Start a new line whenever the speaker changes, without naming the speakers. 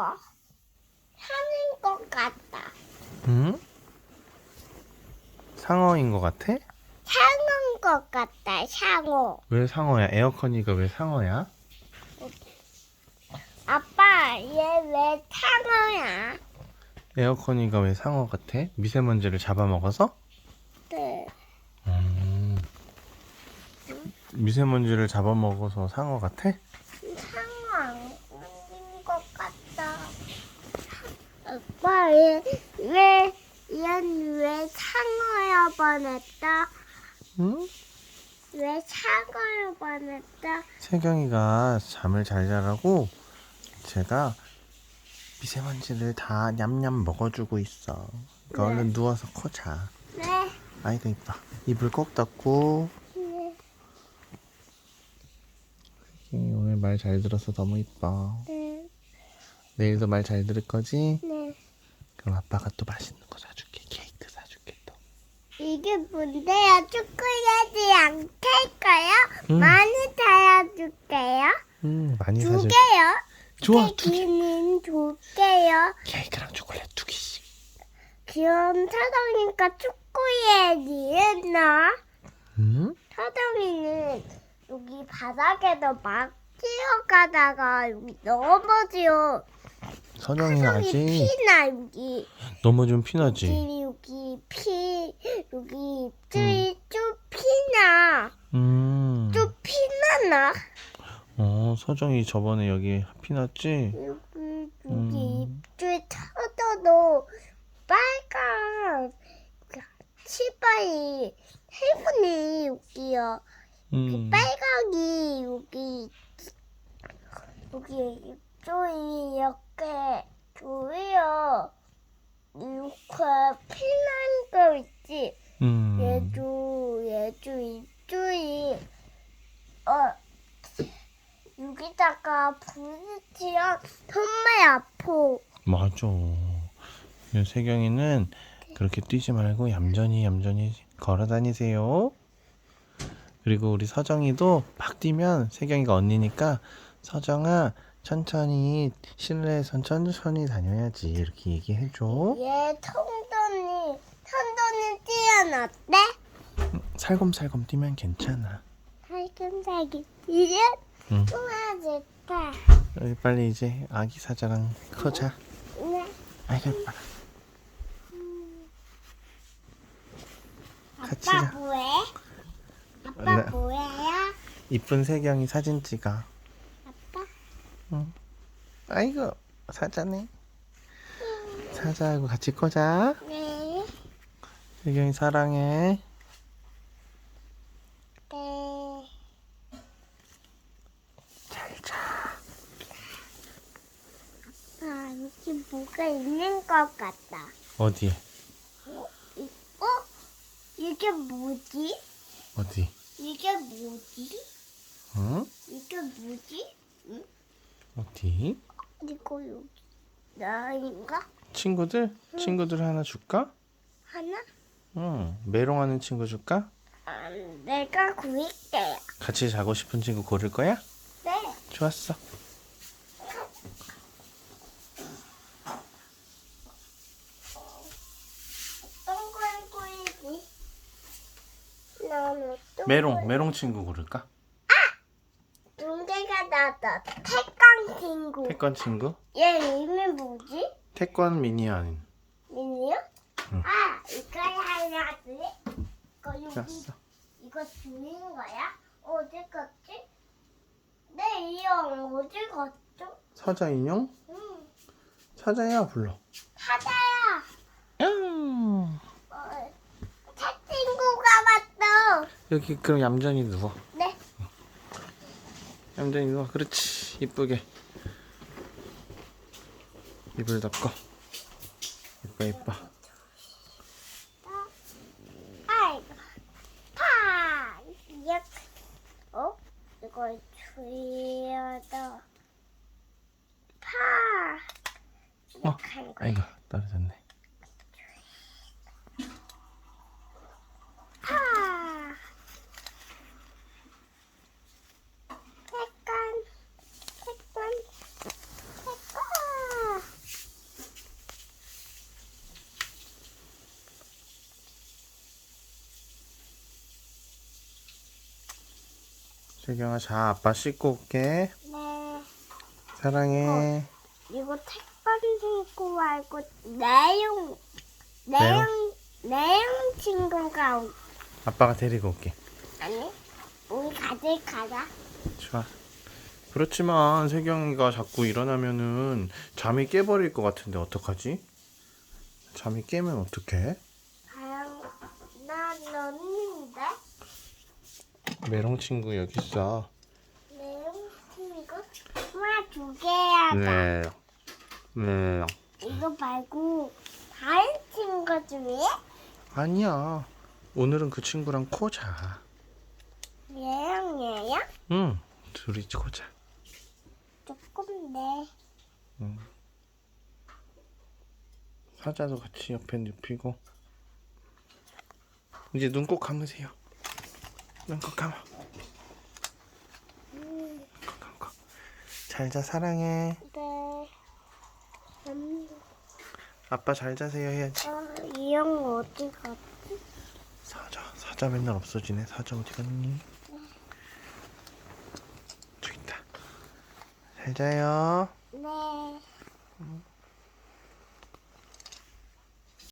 거. 사는 것 같다.
응? 상어인 것 같아?
상어인 것 같다. 상어.
왜 상어야? 에어컨이가 왜 상어야?
아빠, 얘 왜 상어야?
에어컨이가 왜 상어 같아? 미세먼지를 잡아먹어서?
네.
음. 미세먼지를 잡아먹어서 상어 같아?
상어 아닌 것 같다. 얘, 왜, 얘는 왜 상어야 보냈다?
응?
왜 상어야 보냈다?
세경이가 잠을 잘 자라고 제가 미세먼지를 다 냠냠 먹어주고 있어. 그러니까
네.
얼른 누워서 코 자.
네.
아이고 이뻐. 입을 꼭 닫고.
네.
세경이 오늘 말 잘 들어서 너무 이뻐.
네.
내일도 말 잘 들을 거지?
네.
그럼 아빠가 또 맛있는 거 사줄게. 케이크 사줄게 또.
이게 뭔데요? 초콜릿이 안 탈까요?
음.
많이 타야줄게요.
음 많이
두
사줄.
개요.
좋아 두 개.
케이크는 두 개요.
케이크랑 초콜릿 두 개씩.
귀여운 사랑이니까 초콜릿이 했나?
음?
사랑이는 여기 바닥에서 막 뛰어가다가 여기 넘어지요. 사랑이
아직
피나 여기.
넘어지면 피나지.
여기 여기 피 여기 입술이 좀 피나.
음.
좀 피나나?
어 서정이 저번에 여기 피났지?
여기 여기
음.
입술 터져도 빨간 그 치바이 해분이 여기요.
음.
빨강이 여기 여기 입술이 이렇게 보여. 이렇게 피난 거 있지.
음.
얘도 얘도 입술이 어 여기다가 부딪히면 정말 아파.
맞아. 이 세경이는 그렇게 뛰지 말고 얌전히 얌전히 걸어 다니세요. 그리고 우리 서정이도 막 뛰면 세경이가 언니니까 서정아 천천히 실내에선 천천히 다녀야지 이렇게 얘기해줘.
얘 통돈이 통돈이 뛰어났대?
살금살금 뛰면 괜찮아.
살금살금
응.
좋아졌다.
여기 빨리 이제 아기 사자랑 커자.
네.
아이고 예뻐라. 같이
아빠
자.
뭐해? 아빠
네.
뭐해요?
이쁜 세경이 사진 찍어.
아빠?
아이고 사자네. 사자하고 같이 커자.
네.
세경이 사랑해.
네.
잘 자.
아 여기 뭐가 있는 것 같다.
어디에?
이- 어? 이게 뭐지?
어디?
이게 뭐지?
응?
이게 뭐지?
어디?
이거 여기 나인가?
친구들? 친구들 하나 줄까?
하나?
응. 메롱하는 친구 줄까?
아, 내가 구할게요.
같이 자고 싶은 친구 고를 거야?
네.
좋았어.
구이지? 나는
메롱, 메롱 친구 고를까?
문제가 나왔다. 태강 친구.
태권 친구?
얘 이름이 뭐지?
태권 미니언.
미니요?
응.
아, 이거 하나 둘. 이거 여기
좋았어.
이거 주는 거야? 어디 갔지? 내 이형 어디 갔죠?
사자 인형?
응.
사자야 불러.
사자야.
응.
어, 새 친구가 왔어.
여기 그럼 얌전히 누워.
네.
얌전히 누워. 그렇지. 이쁘게. 이불 덮고. 이뻐 이뻐.
아이고. 파. 이렇게. 어? 이걸. 파.
어.
이렇게 한 거.
아이고 떨어졌네. 세경아 자 아빠 씻고 올게
네.
사랑해
이거 택배를 읽고 말고 내용 내용 내용 친구가 오-
아빠가 데리고 올게
아니 우리 가들 가자.
좋아 그렇지만 세경이가 자꾸 일어나면은 잠이 깨버릴 것 같은데 어떡하지? 잠이 깨면 어떡해?
가영 나 넣는데
메롱 친구 여기 있어.
내용 친구? 엄마 두 개야.
네. 네.
이거 말고 다른 친구 중에?
아니야. 오늘은 그 친구랑 코자.
얘랑 얘야?
응 둘이 코자.
조금 내.
사자도 같이 옆에 눕히고. 이제 눈 꼭 감으세요 눈꼭 감아 감고 잘자 사랑해.
네. 음,
아빠 잘 자세요 해야지.
어, 이형 어디 갔지?
사자 사자 맨날 없어지네. 사자 어디 갔니? 저기 있다. 잘 자요